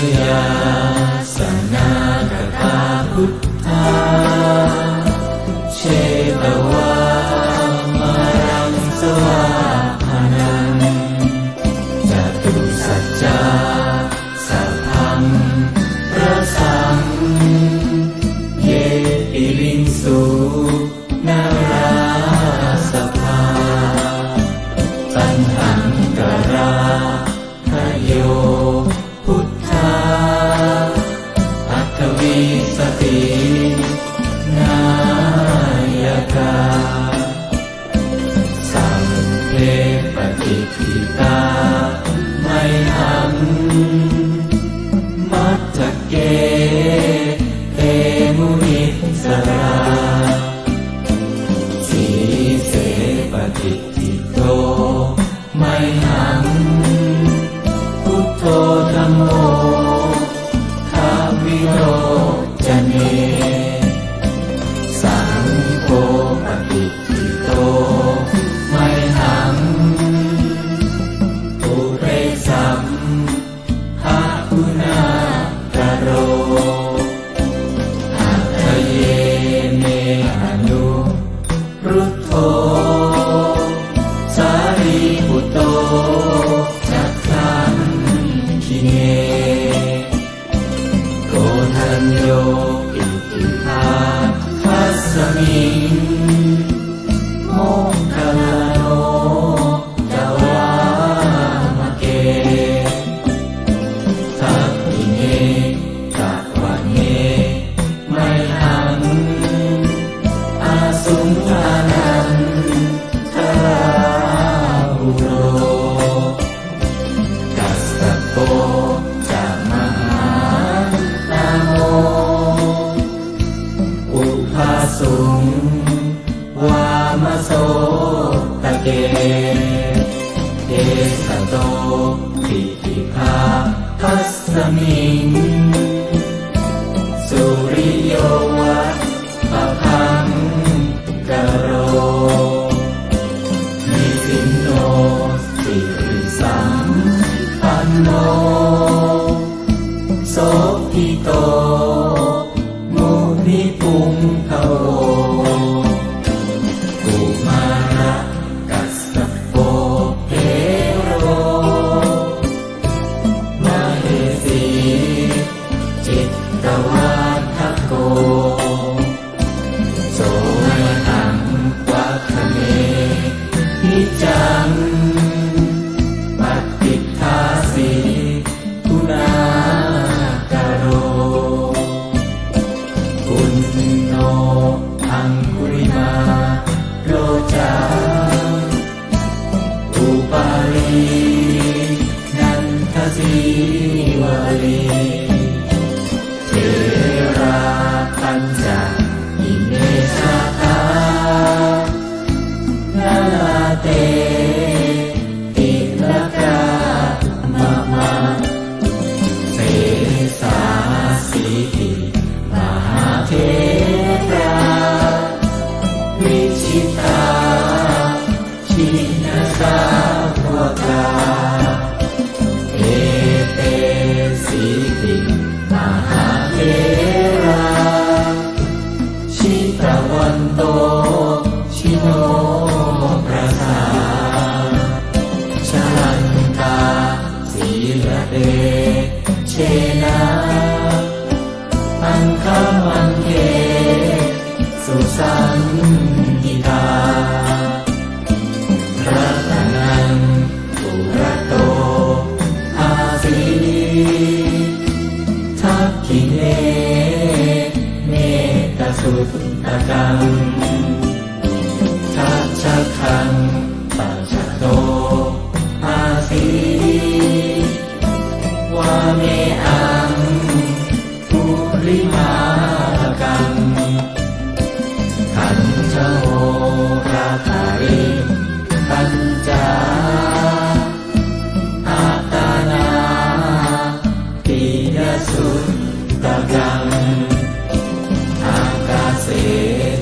Hallelujah. อิทธิตาไม่หังมัจจเกเตมุนิสราสีเสปฏิทิโตไม่หัง 부터 자리부터 착한 기에 고난요 핫하사민 ริโยวัตปะพังกะโรนิสินโนสิริสังพันโนโสภิโตมุนิปุงคโร ခသိဝါရီ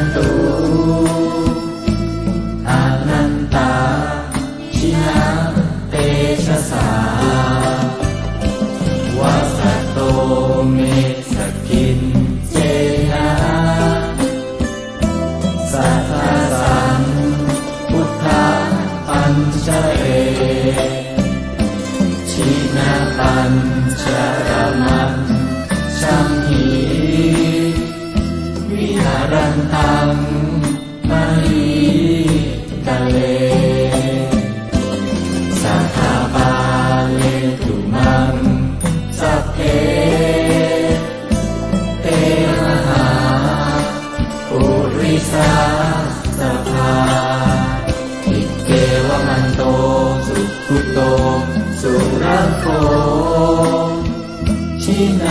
Santo.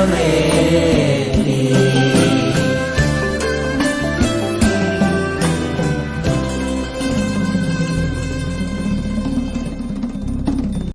away.